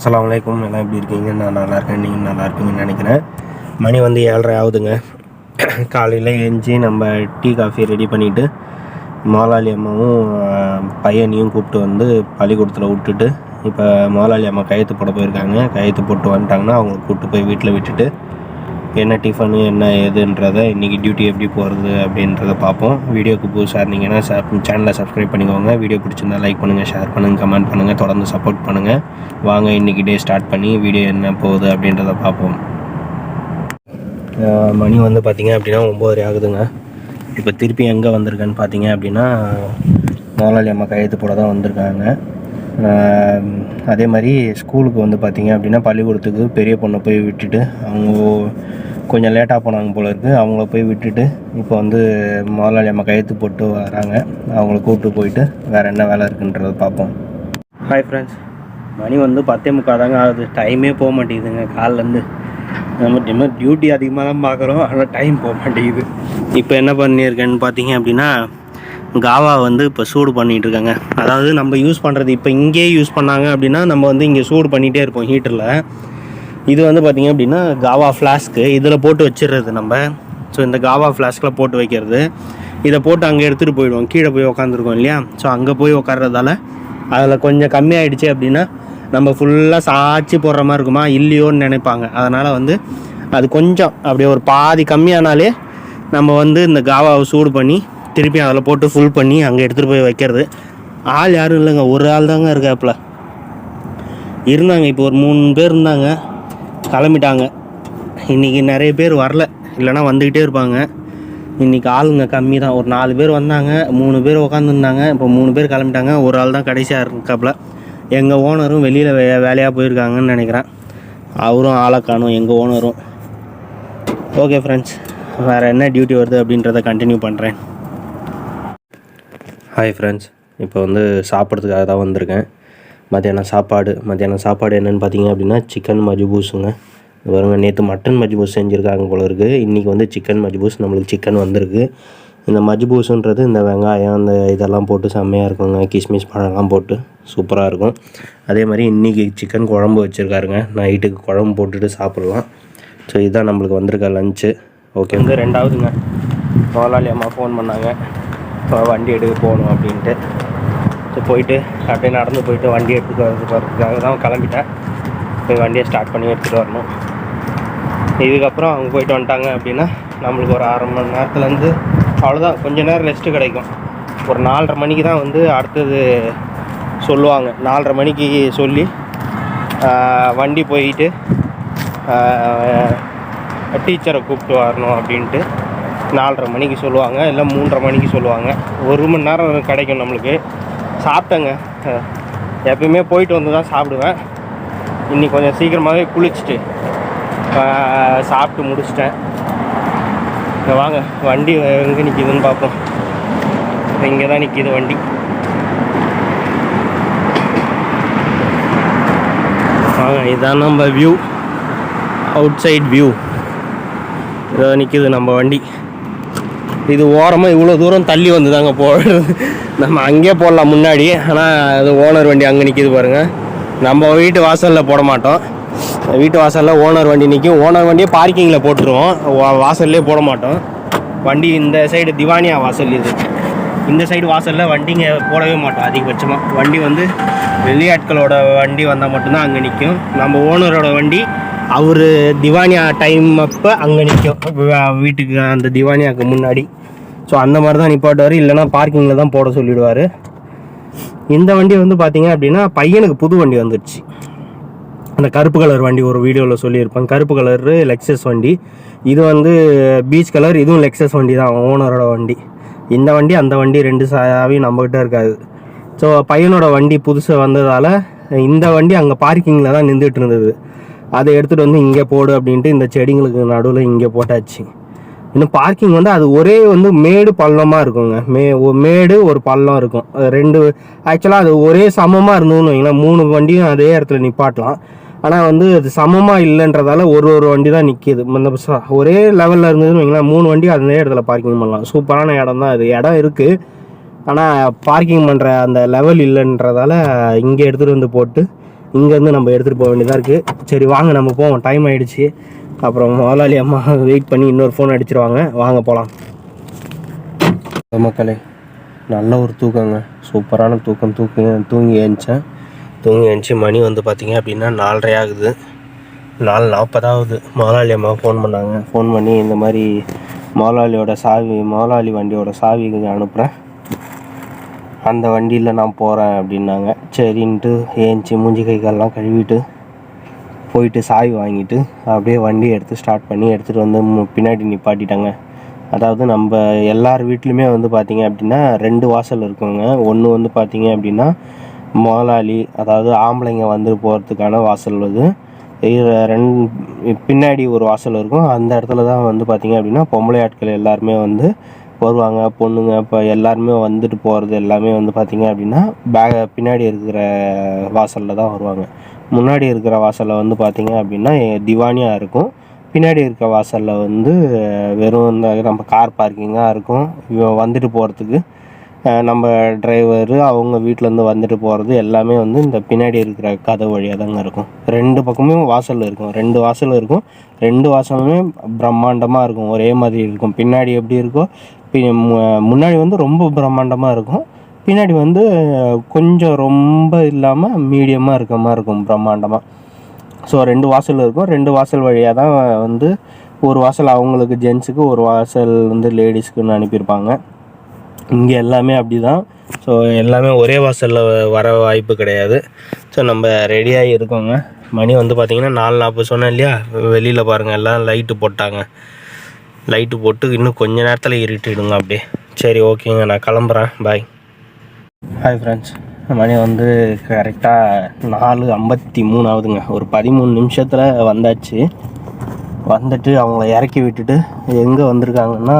அஸ்ஸலாமு அலைக்கும். எல்லாம் எப்படி இருக்கீங்க? நான் நல்லா இருக்கேன். நீங்கள் நல்லா இருப்பீங்கன்னு நினைக்கிறேன். மணி வந்து ஏழரை ஆகுதுங்க. காலையில் எழுஞ்சி நம்ம டீ காஃபி ரெடி பண்ணிவிட்டு மாலாளி அம்மாவும் பையனையும் கூப்பிட்டு வந்து பள்ளிக்கூடத்தில் விட்டுட்டு இப்போ மாலாளி அம்மா கையெழுத்து போட போயிருக்காங்க. கையெழுத்து போட்டு வந்துட்டாங்கன்னா அவங்க கூப்பிட்டு போய் வீட்டில் விட்டுட்டு என்ன டிஃபனு என்ன ஏதுன்றதை இன்றைக்கி டியூட்டி எப்படி போகிறது அப்படின்றத பார்ப்போம். வீடியோக்கு புதுசாக இருந்தீங்கன்னா சேனலை சப்ஸ்கிரைப் பண்ணிக்கோங்க. வீடியோ பிடிச்சிருந்தா லைக் பண்ணுங்கள் ஷேர் பண்ணுங்கள் கமெண்ட் பண்ணுங்கள் தொடர்ந்து சப்போர்ட் பண்ணுங்கள் வாங்க இன்றைக்கி டே ஸ்டார்ட் பண்ணி வீடியோ என்ன போகுது அப்படின்றத பார்ப்போம். மணி வந்து பார்த்திங்க அப்படின்னா ஒம்பது ஆகுதுங்க. இப்போ திருப்பி எங்கே வந்திருக்கேன்னு பார்த்தீங்க அப்படின்னா முதலாளி அம்மா கையெழுத்து போட தான் வந்திருக்காங்க. அதே மாதிரி ஸ்கூலுக்கு வந்து பார்த்தீங்க அப்படின்னா பள்ளிக்கூடத்துக்கு பெரிய பொண்ணை போய் விட்டுட்டு அவங்க கொஞ்சம் லேட்டாக போனாங்க போல இருக்குது அவங்கள போய் விட்டுட்டு இப்போ வந்து முதலாளி அம்மா கையெழுத்து போட்டு வராங்க. அவங்கள கூப்பிட்டு போயிட்டு வேறு என்ன வேலை இருக்குன்றத பார்ப்போம். ஹாய் ஃப்ரெண்ட்ஸ் மணி வந்து பத்தே முக்கால் தாங்க ஆகுது டைமே போக மாட்டேங்குதுங்க. காலிலேருந்து நம்ம இன்னும் டியூட்டி அதிகமாக தான் பார்க்குறோம் ஆனால் டைம் போக மாட்டேங்குது. இப்போ என்ன பண்ணியிருக்கேன்னு பார்த்தீங்க அப்படின்னா காவா வந்து இப்போ சூடு பண்ணிகிட்டு இருக்காங்க அதாவது நம்ம யூஸ் பண்ணுறது இப்போ இங்கேயே யூஸ் பண்ணாங்க அப்படின்னா நம்ம வந்து இங்கே சூடு பண்ணிகிட்டே இருப்போம் ஹீட்டரில் இது வந்து பார்த்திங்க அப்படின்னா காவா ஃப்ளாஸ்க்கு இதில் போட்டு வச்சிடுறது நம்ம. ஸோ இந்த காவா ஃப்ளாஸ்கில் போட்டு வைக்கிறது. இதை போட்டு அங்கே எடுத்துகிட்டு போயிடுவோம். கீழே போய் உக்காந்துருக்கோம் இல்லையா? ஸோ அங்கே போய் உட்கார்றதால அதில் கொஞ்சம் கம்மியாயிடுச்சு அப்படின்னா நம்ம ஃபுல்லாக சாய்ச்சி போடுற மாதிரி இருக்குமா? இல்லையோன்னு நினைப்பாங்க. அதனால் வந்து அது கொஞ்சம் அப்படியே ஒரு பாதி கம்மியானாலே நம்ம வந்து இந்த காவாவை சூடு பண்ணி திருப்பி அதில் போட்டு ஃபுல் பண்ணி அங்கே எடுத்துகிட்டு போய் வைக்கிறது. ஆள் யாரும் இல்லைங்க. ஒரு ஆள் தாங்க இருக்காப்புல. இருந்தாங்க. இப்போ ஒரு மூணு பேர் இருந்தாங்க. கிளம்பிட்டாங்க. இன்றைக்கி நிறைய பேர் வரல. இல்லைன்னா வந்துக்கிட்டே இருப்பாங்க. இன்றைக்கி ஆளுங்க கம்மி தான் ஒரு நாலு பேர் வந்தாங்க. மூணு பேர் உக்காந்துருந்தாங்க. இப்போ மூணு பேர் கிளம்பிட்டாங்க. ஒரு ஆள் தான் கடைசியாக இருக்காப்புல. எங்கள் ஓனரும் வெளியில் வே வேலையாக போயிருக்காங்கன்னு நினைக்கிறேன். அவரும் ஆளை காணும். எங்கள் ஓனரும். ஓகே ஃப்ரெண்ட்ஸ் வேறு என்ன டியூட்டி வருது அப்படின்றத கண்டினியூ பண்ணுறேன் ஹாய் ஃப்ரெண்ட்ஸ் இப்போ வந்து சாப்பிட்றதுக்காக தான் வந்திருக்கேன். மத்தியானம் சாப்பாடு. மத்தியானம் சாப்பாடு என்னென்னு பார்த்தீங்க அப்படின்னா சிக்கன் மஜ்பூஸுங்க. வருங்க நேற்று மட்டன் மஜ்பூஸ் செஞ்சுருக்காங்க போல இருக்குது இன்றைக்கி வந்து சிக்கன் மஜ்பூஸ் நம்மளுக்கு சிக்கன் வந்திருக்கு. இந்த மஜ்பூஸுன்றது இந்த வெங்காயம் இந்த இதெல்லாம் போட்டு செம்மையாக இருக்குங்க. கிஸ்மிஸ் பழம்லாம் போட்டு சூப்பராக இருக்கும். அதே மாதிரி இன்றைக்கி சிக்கன் குழம்பு வச்சுருக்காருங்க. நைட்டுக்கு குழம்பு போட்டுட்டு சாப்பிட்லாம். ஸோ இதுதான் நம்மளுக்கு வந்திருக்க லஞ்சு ஓகே வந்து ரெண்டாவதுங்க. முதலாளி அம்மா ஃபோன் பண்ணாங்க. வண்டி எடுக்க போகணும் அப்படின்ட்டு. ஸோ போயிட்டு அப்படியே நடந்து போயிட்டு வண்டி எடுத்துகிட்டு வரதுக்கு வரதுக்காக தான் கிளம்பிட்டேன். போய் வண்டியை ஸ்டார்ட் பண்ணி எடுத்துகிட்டு வரணும். இதுக்கப்புறம் அவங்க போயிட்டு வந்துட்டாங்க அப்படின்னா நம்மளுக்கு ஒரு அரை மணி நேரத்துலேருந்து அவ்வளோதான் கொஞ்சம் நேரம் ரெஸ்ட்டு கிடைக்கும். ஒரு நாலரை மணிக்கு தான் வந்து அடுத்தது சொல்லுவாங்க. நாலரை மணிக்கு சொல்லி வண்டி போயிட்டு டீச்சரை கூப்பிட்டு வரணும் அப்படின்ட்டு. நாலரை மணிக்கு சொல்லுவாங்க இல்லை மூன்றரை மணிக்கு சொல்லுவாங்க. ஒரு மணி நேரம் கிடைக்கும் நம்மளுக்கு. சாப்பிட்டேங்க. எப்பயுமே போயிட்டு வந்து தான் சாப்பிடுவேன். இன்னைக்கு கொஞ்சம் சீக்கிரமாகவே குளிச்சுட்டு சாப்பிட்டு முடிச்சிட்டேன். வாங்க வண்டி எங்கே நிற்கிதுன்னு பார்ப்போம். இங்கே தான் நிற்கிது வண்டி. வாங்க இதுதான் நம்ம வியூ அவுட் சைட் வியூ இதாக நிற்கிது நம்ம வண்டி. இது ஓரமாக இவ்வளோ தூரம் தள்ளி வந்து தாங்க போடுறது நம்ம அங்கேயே போடலாம் முன்னாடி. ஆனால் அது ஓனர் வண்டி அங்கே நிற்கிது பாருங்கள் நம்ம வீட்டு வாசலில் போட மாட்டோம். வீட்டு வாசலில் ஓனர் வண்டி நிற்கும் ஓனர் வண்டியை பார்க்கிங்கில் போட்டுருவோம். வாசல்லே போட மாட்டோம். வண்டி இந்த சைடு திவானியா வாசல் இது. இந்த சைடு வாசலில் வண்டிங்க போடவே மாட்டோம் அதிகபட்சமாக வண்டி வந்து வெளியாட்களோட வண்டி வந்தால் மட்டும்தான் அங்கே நிற்கும் நம்ம ஓனரோட வண்டி அவர் திவானியா டைம் அப்போ அங்கே நிற்கும் வீட்டுக்கு அந்த திவானியாவுக்கு முன்னாடி. ஸோ அந்த மாதிரி தான் நிப்பாட்டுவார். இல்லைன்னா பார்க்கிங்கில் தான் போட சொல்லிடுவார். இந்த வண்டி வந்து பார்த்தீங்க அப்படின்னா பையனுக்கு புது வண்டி வந்துடுச்சு அந்த கருப்பு கலர் வண்டி ஒரு வீடியோவில் சொல்லியிருப்பேன் கருப்பு கலரு லெக்ஸஸ் வண்டி. இது வந்து பீச் கலர் இதுவும் லெக்ஸஸ் வண்டி தான் ஓனரோட வண்டி. இந்த வண்டி அந்த வண்டி ரெண்டு சாவி நம்மக்கிட்ட இருக்காது. ஸோ பையனோட வண்டி புதுசாக வந்ததால் இந்த வண்டி அங்கே பார்க்கிங்கில் தான் நின்றுட்டு இருந்தது. அதை எடுத்துகிட்டு வந்து இங்கே போடு அப்படின்ட்டு இந்த செடிங்களுக்கு நடுவில் இங்கே போட்டாச்சு. இன்னும் பார்க்கிங் வந்து அது ஒரே வந்து மேடு பள்ளமாக இருக்குங்க. மே ஒ- மேடு ஒரு பள்ளம் இருக்கும். ரெண்டு ஆக்சுவலாக அது ஒரே சமமாக இருந்ததுன்னு வைங்களேன். மூணு வண்டியும் அதே இடத்துல நிப்பாட்டலாம். ஆனால் வந்து அது சமமாக இல்லைன்றதால ஒரு ஒரு வண்டி தான் நிற்கிது இந்த ஒரே லெவலில் இருந்ததுன்னு வைங்களேன். மூணு வண்டி அதே இடத்துல பார்க்கிங் பண்ணலாம். சூப்பரான இடம் தான் அது. இடம் இருக்குது ஆனால் பார்க்கிங் பண்ணுற அந்த லெவல் இல்லைன்றதால இங்கே எடுத்துகிட்டு வந்து போட்டு இங்கேருந்து நம்ம எடுத்துகிட்டு போக வேண்டியதாக இருக்குது. சரி வாங்க நம்ம போவோம். டைம் ஆயிடுச்சு. அப்புறம் முதலாளி அம்மா வெயிட் பண்ணி இன்னொரு ஃபோன் அடிச்சிருவாங்க. வாங்க போகலாம். மக்களே நல்ல ஒரு தூக்கங்க. சூப்பரான தூக்கம். தூக்கி தூங்கி எழுந்தேன் தூங்கி எழுந்துச்சி மணி வந்து பார்த்தீங்க அப்படின்னா நாலரை ஆகுது. நாலு நாற்பதாவது முதலாளி அம்மா ஃபோன் பண்ணாங்க. ஃபோன் பண்ணி இந்த மாதிரி முதலாளியோட சாவி முதலாளி வண்டியோட சாவி அனுப்புகிறேன் அந்த வண்டியில் நான் போகிறேன் அப்படின்னாங்க. சரின்ட்டு ஏஞ்சி மூஞ்சி கை கால்லாம் கழுவிட்டு போயிட்டு சாய் வாங்கிட்டு அப்படியே வண்டி எடுத்து ஸ்டார்ட் பண்ணி எடுத்துகிட்டு வந்து மு- பின்னாடி நிப்பாட்டிட்டாங்க. அதாவது நம்ம எல்லார் வீட்லையுமே வந்து பார்த்திங்க அப்படின்னா ரெண்டு வாசல் இருக்குங்க. ஒன்று வந்து பார்த்திங்க அப்படின்னா முதலாளி அதாவது ஆம்பளைங்க வந்து போகிறதுக்கான வாசல் அது. ரெண்டு பின்னாடி ஒரு வாசல் இருக்கும். அந்த இடத்துல தான் வந்து பார்த்திங்க அப்படின்னா பொம்பளை ஆட்கள் எல்லாருமே வந்து வருவாங்க பொண்ணுங்க இப்போ எல்லாருமே வந்துட்டு போகிறது எல்லாமே வந்து பார்த்திங்க அப்படின்னா பேக பின்னாடி இருக்கிற வாசலில் தான் வருவாங்க. முன்னாடி இருக்கிற வாசலில் வந்து பார்த்திங்க அப்படின்னா திவானியாக இருக்கும். பின்னாடி இருக்க வாசலில் வந்து வெறும் இந்த நம்ம கார் பார்க்கிங்காக இருக்கும். வந்துட்டு போகிறதுக்கு நம்ம டிரைவரு அவங்க வீட்டிலேருந்து வந்துட்டு போகிறது எல்லாமே வந்து இந்த பின்னாடி இருக்கிற கதை வழியாக தாங்க இருக்கும். ரெண்டு பக்கமும் வாசல் இருக்கும். ரெண்டு வாசல் இருக்கும். ரெண்டு வாசலுமே பிரம்மாண்டமாக இருக்கும். ஒரே மாதிரி இருக்கும். பின்னாடி எப்படி இருக்கோ பி முன்னாடி வந்து ரொம்ப பிரம்மாண்டமாக இருக்கும். பின்னாடி வந்து கொஞ்சம் ரொம்ப இல்லாமல் மீடியமாக இருக்க மாதிரி இருக்கும் பிரம்மாண்டமாக ஸோ ரெண்டு வாசல் இருக்கும். ரெண்டு வாசல் வழியாக தான் வந்து ஒரு வாசல் அவங்களுக்கு ஜென்ஸுக்கு ஒரு வாசல் வந்து லேடிஸ்க்குன்னு அனுப்பியிருப்பாங்க. இங்கே எல்லாமே அப்படி தான் ஸோ எல்லாமே ஒரே வாசலில் வர வாய்ப்பு கிடையாது. ஸோ நம்ம ரெடியாகி இருக்கோங்க. மணி வந்து பார்த்திங்கன்னா நாலு நாற்பது சொன்னேன் இல்லையா? வெளியில் பாருங்கள் எல்லாம் லைட்டு போட்டாங்க. லைட்டு போட்டு இன்னும் கொஞ்சம் நேரத்தில் இருட்டிடுங்க அப்படியே. சரி ஓகேங்க நான் கிளம்புறேன். பாய் ஹாய் ஃப்ரெண்ட்ஸ் மணி வந்து கரெக்டாக நாலு ஐம்பத்தி மூணு ஆகுதுங்க. ஒரு பதிமூணு நிமிஷத்தில் வந்தாச்சு. வந்துட்டு அவங்கள இறக்கி விட்டுட்டு எங்கே வந்திருக்காங்கன்னா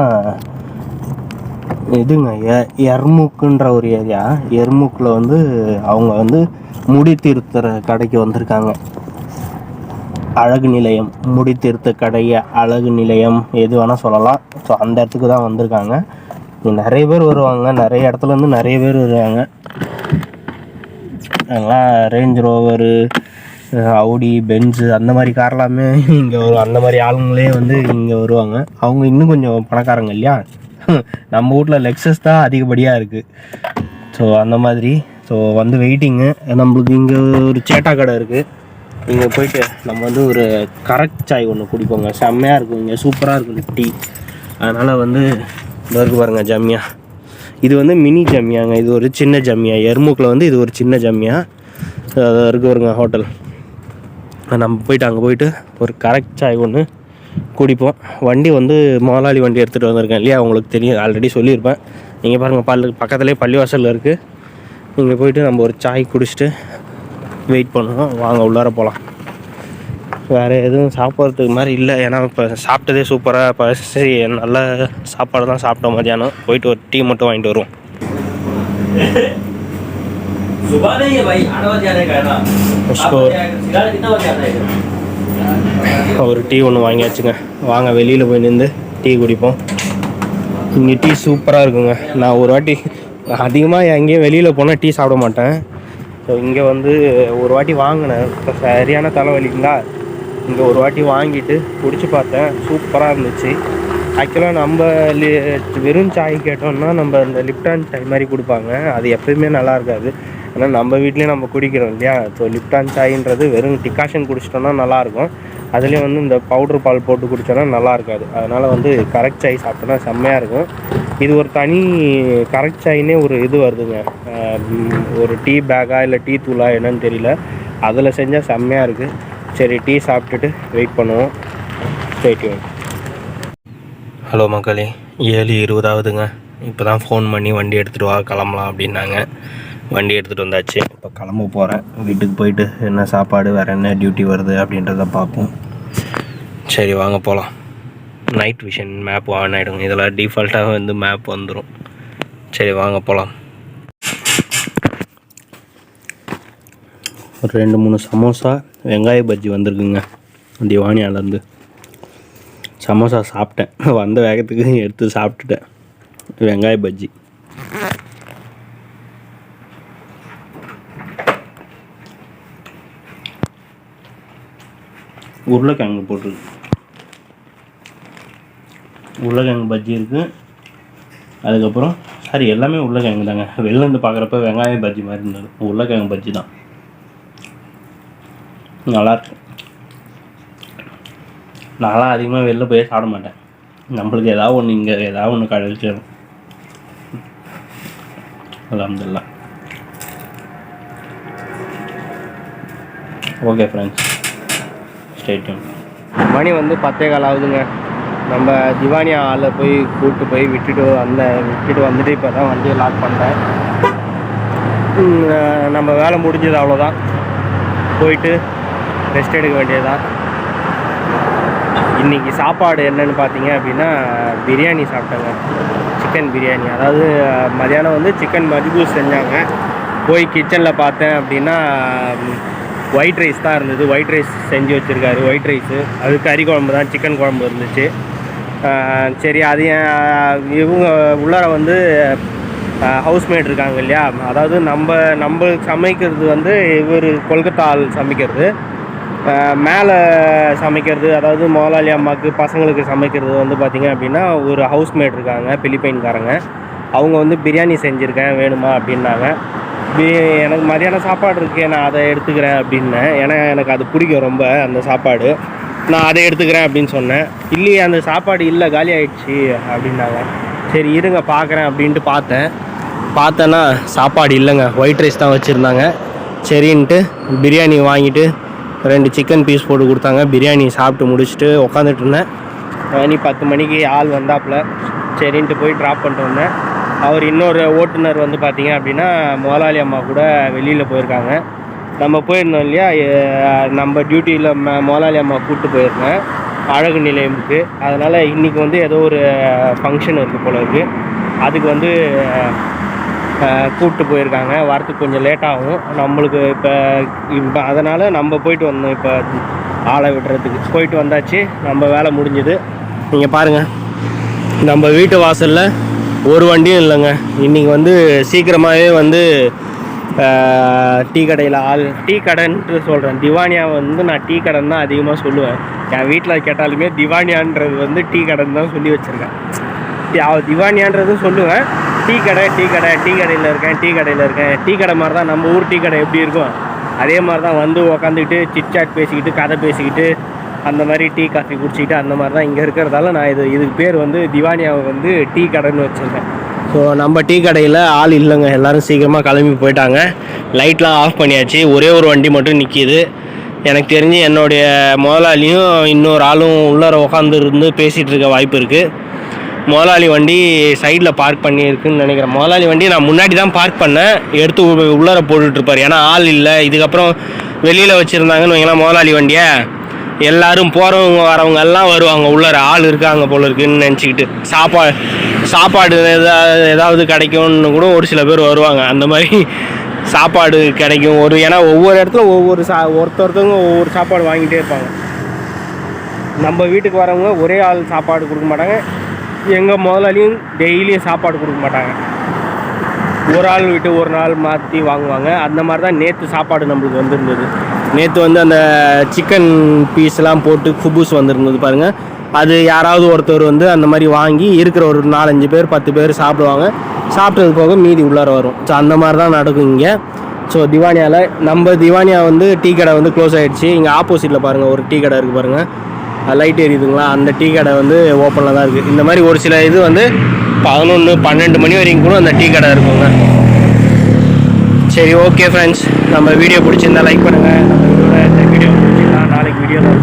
இதுங்க எர்முக்குன்ற ஒரு ஏரியா. எர்முக்கில் வந்து அவங்க வந்து முடி திருத்துற கடைக்கு வந்திருக்காங்க. அழகு நிலையம். முடி திருத்த கடை அழகு நிலையம் எது வேணால் சொல்லலாம். ஸோ அந்த இடத்துக்கு தான் வந்திருக்காங்க. நிறைய பேர் வருவாங்க. நிறைய இடத்துலேருந்து நிறைய பேர் வருவாங்க. அதெல்லாம் ரேஞ்ச் ரோவரு அவுடி பென்ஸு அந்த மாதிரி கார்லாமே இங்கே வரும். அந்த மாதிரி ஆளுங்களே வந்து இங்கே வருவாங்க. அவங்க இன்னும் கொஞ்சம் பணக்காரங்க இல்லையா? நம்ம வீட்டில் லெக்ஸஸ் தான் அதிகப்படியாக இருக்குது ஸோ அந்த மாதிரி. ஸோ வந்து வெயிட்டிங்கு நம்மளுக்கு இங்கே ஒரு சேட்டா கடை இருக்குது இங்கே போயிட்டு நம்ம வந்து ஒரு கரெக்ட் சாய் ஒன்று குடிப்போங்க. செம்மையாக இருக்கும் இங்கே. சூப்பராக இருக்கும் டீ. அதனால் வந்து இதோ இருக்கு பாருங்க ஜம்மியா இது வந்து மினி ஜம்மியாங்க இது ஒரு சின்ன ஜம்மியா எர்முக்கில் வந்து இது ஒரு சின்ன ஜம்மியா அது இருக்கு பாருங்க ஹோட்டல். நம்ம போயிட்டு அங்கே போயிட்டு ஒரு கரெக்ட் சாய் ஒன்று குடிப்போம் வண்டி வந்து முதலாளி வண்டி எடுத்துகிட்டு வந்திருக்கேன் இல்லையா உங்களுக்கு தெரியும் ஆல்ரெடி சொல்லியிருப்பேன் நீங்கள் பாருங்கள் பல்லு பக்கத்துலேயே பள்ளிவாசலில் இருக்குது இங்கே போயிட்டு நம்ம ஒரு சாய் குடிச்சிட்டு வெயிட் பண்ணுவோம் வாங்க உள்ளார போகலாம் வேறு எதுவும் சாப்பிட்றதுக்கு மாதிரி இல்லை ஏன்னா இப்போ சாப்பிட்டதே சூப்பராக இப்போ சரி நல்ல சாப்பாடு தான் சாப்பிட்டோம் மதியானம் போயிட்டு ஒரு டீ மட்டும் வாங்கிட்டு வருவோம் सुबह नहीं है भाई आठ बजे आने का है ना उसको- ஒரு டீ ஒன்று வாங்கியாச்சுங்க. வாங்க வெளியில் போய் நின்று டீ குடிப்போம். இங்கே டீ சூப்பராக இருக்குங்க. நான் ஒரு வாட்டி அதிகமாக எங்கேயும் வெளியில் போனால் டீ சாப்பிட மாட்டேன். ஸோ இங்கே வந்து ஒரு வாட்டி வாங்கினேன். இப்போ சரியான தலைவலிங்களா? இங்கே ஒரு வாட்டி வாங்கிட்டு குடிச்சு பார்த்தேன். சூப்பராக இருந்துச்சு. ஆக்சுவலாக நம்ம லி வெறும் சாய் கேட்டோம்னா நம்ம இந்த லிப்டான் சாய் மாதிரி கொடுப்பாங்க. அது எப்பயுமே நல்லா இருக்காது. ஏன்னா நம்ம வீட்லேயே நம்ம குடிக்கிறோம் இல்லையா? ஸோ லிப்டான் சாய்ன்றது வெறும் டிகாஷன் குடிச்சிட்டோம்னா நல்லாயிருக்கும். அதுலேயும் வந்து இந்த பவுடர் பால் போட்டு குடித்தோன்னா நல்லா இருக்காது அதனால் வந்து கரெக்ட் சாய் சாப்பிட்டோன்னா செம்மையாக இருக்கும். இது ஒரு தனி கரெக்ட் சாயினே ஒரு இது வருதுங்க. ஒரு டீ பேக்கா இல்லை டீ தூளா என்னன்னு தெரியல. அதில் செஞ்சால் செம்மையாக இருக்குது சரி டீ சாப்பிட்டுட்டு வெயிட் பண்ணுவோம். ஸ்டேட்யூன் ஹலோ மக்களே. ஏழு இருபதாவதுங்க. இப்போ தான் ஃபோன் பண்ணி வண்டி எடுத்துகிட்டு வா கிளம்பலாம் அப்படின்னாங்க. வண்டி எடுத்துகிட்டு வந்தாச்சு. இப்போ கிளம்ப போகிறேன் வீட்டுக்கு போயிட்டு என்ன சாப்பாடு வேறு என்ன டியூட்டி வருது அப்படின்றத பார்ப்போம். சரி வாங்க போகலாம் நைட் விஷன் மேப் ஆன் ஆகிடுங்க இதில் டிஃபால்ட்டாக வந்து மேப் வந்துடும் சரி வாங்க போகலாம் ஒரு ரெண்டு மூணு சமோசா வெங்காய பஜ்ஜி வந்திருக்குங்க. திவானியாலேருந்து. சமோசா சாப்பிட்டேன். வந்த வேகத்துக்கு எடுத்து சாப்பிட்டுட்டேன். வெங்காய பஜ்ஜி. உருளைக்கிழங்கு போட்டிருக்கு. உருளைக்கிழங்கு பஜ்ஜி இருக்குது அதுக்கப்புறம் சாரி எல்லாமே உருளைக்கிழங்கு தாங்க. வெளிலேருந்து பார்க்குறப்ப வெங்காய பஜ்ஜி மாதிரி இருந்தது. உருளைக்கிழங்கு பஜ்ஜி தான். நல்லாயிருக்கு நான்லாம் அதிகமாக வெளில போய் சாப்பிட மாட்டேன். நம்மளுக்கு ஏதாவது ஒன்று இங்கே ஏதாவது ஒன்று கழிச்சிடும் அலமதுல்லாம் ஓகே ஃப்ரெண்ட்ஸ் ஸ்டேட்யூன் மணி வந்து பத்தே கால் ஆகுதுங்க. நம்ம திவானி ஆளில் போய் கூப்பிட்டு போய் விட்டுட்டு வந்த விட்டுட்டு வந்துட்டு இப்போ தான் வண்டியை லாக் பண்ணேன் நம்ம வேலை முடிஞ்சது அவ்வளோதான் போயிட்டு ரெஸ்ட் எடுக்க வேண்டியதுதான். இன்றைக்கி சாப்பாடு என்னன்னு பார்த்தீங்க அப்படின்னா பிரியாணி சாப்பிட்டேங்க. சிக்கன் பிரியாணி. அதாவது மதியானம் வந்து சிக்கன் மஜ்பூஸ் செஞ்சாங்க. போய் கிச்சனில் பார்த்தேன் அப்படின்னா ஒயிட் ரைஸ் தான் இருந்தது. ஒயிட் ரைஸ் செஞ்சு வச்சுருக்காரு. ஒயிட் ரைஸு அது கறி குழம்பு தான் சிக்கன் குழம்பு இருந்துச்சு. சரி அது ஏன் இவங்க உள்ளார வந்து ஹவுஸ்மேட் இருக்காங்க இல்லையா? அதாவது நம்ம நம்ம சமைக்கிறது வந்து இவர் கொல்கத்தா ஆள் சமைக்கிறது. மேலே சமைக்கிறது அதாவது முதலாளி அம்மாவுக்கு பசங்களுக்கு சமைக்கிறது வந்து பார்த்திங்க அப்படின்னா ஒரு ஹவுஸ்மேட் இருக்காங்க பிலிப்பைன்காரங்க அவங்க வந்து பிரியாணி செஞ்சுருக்கேன் வேணுமா அப்படின்னாங்க. எனக்கு மதியானம் சாப்பாடு இருக்குது நான் அதை எடுத்துக்கிறேன் அப்படின்னேன் ஏன்னா எனக்கு அது பிடிக்கும் ரொம்ப அந்த சாப்பாடு. நான் அதை எடுத்துக்கிறேன் அப்படின்னு சொன்னேன். இல்லையே அந்த சாப்பாடு இல்லை காலி ஆயிடுச்சு அப்படின்னாங்க. சரி இருங்க பார்க்குறேன் அப்படின்ட்டு பார்த்தேன். பார்த்தேன்னா சாப்பாடு இல்லைங்க. ஒயிட் ரைஸ் தான் வச்சுருந்தாங்க. சரின்ட்டு பிரியாணி வாங்கிட்டு ரெண்டு சிக்கன் பீஸ் போட்டு கொடுத்தாங்க. பிரியாணி சாப்பிட்டு முடிச்சுட்டு உக்காந்துட்டு இருந்தேன். மணி பத்து மணிக்கு ஆள் வந்தாப்புல. சரின்ட்டு போய் ட்ராப் பண்ணிட்டு வந்தேன். அவர் இன்னொரு ஓட்டுநர் வந்து பார்த்தீங்க அப்படின்னா முதலாளி அம்மா கூட வெளியில் போயிருக்காங்க. நம்ம போயிருந்தோம் இல்லையா? நம்ம டியூட்டியில் முதலாளி அம்மா கூப்பிட்டு போயிருந்தேன். அழகு நிலையமுக்கு. அதனால் இன்றைக்கி வந்து ஏதோ ஒரு ஃபங்க்ஷன் இருக்குது போல இருக்குது அதுக்கு வந்து கூப்பிட்டு போயிருக்காங்க. வரத்துக்கு கொஞ்சம் லேட்டாகும் நம்மளுக்கு இப்போ இப்போ அதனால் நம்ம போயிட்டு வந்தோம். இப்போ ஆளை விடுறதுக்கு. போயிட்டு வந்தாச்சு. நம்ம வேலை முடிஞ்சுது. நீங்கள் பாருங்கள் நம்ம வீட்டு வாசலில் ஒரு வண்டியும் இல்லைங்க. இன்றைக்கி வந்து சீக்கிரமாகவே வந்து டீ கடையில் ஆள் டீ கடைன்ட்டு சொல்கிறேன் திவானியா வந்து நான் டீ கடன் தான் அதிகமாக சொல்லுவேன். என் வீட்டில் கேட்டாலுமே திவானியான்றது வந்து டீ கடன் தான் சொல்லி வச்சுருக்கேன். திவானியான்றதும் சொல்லுவேன். டீ கடை டீ கடை டீ கடையில் இருக்கேன் டீ கடையில் இருக்கேன். டீ கடை மாதிரி தான் நம்ம ஊர் டீ கடை எப்படி இருக்கும்? அதே மாதிரி தான் வந்து உக்காந்துக்கிட்டு சிட்சாட் பேசிக்கிட்டு கதை பேசிக்கிட்டு அந்த மாதிரி டீ காஃபி குடிச்சிக்கிட்டு அந்த மாதிரி தான் இங்கே இருக்கிறதால நான் இது இதுக்கு பேர் வந்து திவானியாவை வந்து டீ கடைன்னு வச்சுருக்கேன். ஸோ நம்ம டீ கடையில் ஆள் இல்லைங்க. எல்லாரும் சீக்கிரமாக கிளம்பி போயிட்டாங்க. லைட்லாம் ஆஃப் பண்ணியாச்சு. ஒரே ஒரு வண்டி மட்டும் நிற்கிது எனக்கு தெரிஞ்சு என்னுடைய முதலாளியும் இன்னொரு ஆளும் உள்ளார உட்காந்து இருந்து பேசிகிட்டு இருக்க வாய்ப்பு இருக்குது முதலாளி வண்டி சைடில் பார்க் பண்ணியிருக்குன்னு நினைக்கிறேன். முதலாளி வண்டி நான் முன்னாடி தான் பார்க் பண்ணேன். எடுத்து உள்ளார போட்டுட்ருப்பார் ஏன்னா ஆள் இல்லை. இதுக்கப்புறம் வெளியில் வச்சுருந்தாங்கன்னு வைங்களேன் முதலாளி வண்டியை. எல்லாரும் போகிறவங்க வரவங்க எல்லாம் வருவாங்க. உள்ளார ஆள் இருக்காங்க போல இருக்குன்னு நினச்சிக்கிட்டு. சாப்பாடு சாப்பாடு ஏதாவது ஏதாவது கிடைக்கும்னு கூட ஒரு சில பேர் வருவாங்க. அந்த மாதிரி சாப்பாடு கிடைக்கும். ஒரு ஏன்னா ஒவ்வொரு இடத்துல ஒவ்வொரு சா ஒருத்தொருத்தவங்க ஒவ்வொரு சாப்பாடு வாங்கிட்டே இருப்பாங்க. நம்ம வீட்டுக்கு வரவங்க ஒரே ஆள் சாப்பாடு கொடுக்க மாட்டாங்க. எங்கள் முதலாளியும் டெய்லியும் சாப்பாடு கொடுக்க மாட்டாங்க. ஒரு ஆள் விட்டு ஒரு நாள் மாற்றி வாங்குவாங்க. அந்த மாதிரி தான் நேற்று சாப்பாடு நம்மளுக்கு வந்திருந்தது. நேற்று வந்து அந்த சிக்கன் பீஸ்லாம் போட்டு குபூஸ் வந்திருந்தது பாருங்கள் அது யாராவது ஒருத்தர் வந்து அந்த மாதிரி வாங்கி இருக்கிற ஒரு நாலஞ்சு பேர் பத்து பேர் சாப்பிடுவாங்க. சாப்பிட்டது போக மீதி உள்ளார வரும். ஸோ அந்த மாதிரி தான் நடக்கும் இங்கே. ஸோ திவானியாவில் நம்ம திவானியா வந்து டீ கடை வந்து க்ளோஸ் ஆகிடுச்சு இங்கே ஆப்போசிட்டில் பாருங்கள் ஒரு டீ கடை இருக்குது பாருங்கள் லைட் எரியுதுங்களா? அந்த டீ கடை வந்து ஓப்பனில் தான் இருக்குது இந்த மாதிரி ஒரு சில இது வந்து பதினொன்று பன்னெண்டு மணி வரைக்கும் கூட அந்த டீ கடை இருக்குங்க. சரி ஓகே ஃப்ரெண்ட்ஸ் நம்ம வீடியோ பிடிச்சிருந்தா லைக் பண்ணுங்கள் நம்ம இதோட இந்த வீடியோ பிடிச்சிருந்தா நாளைக்கு வீடியோ தான்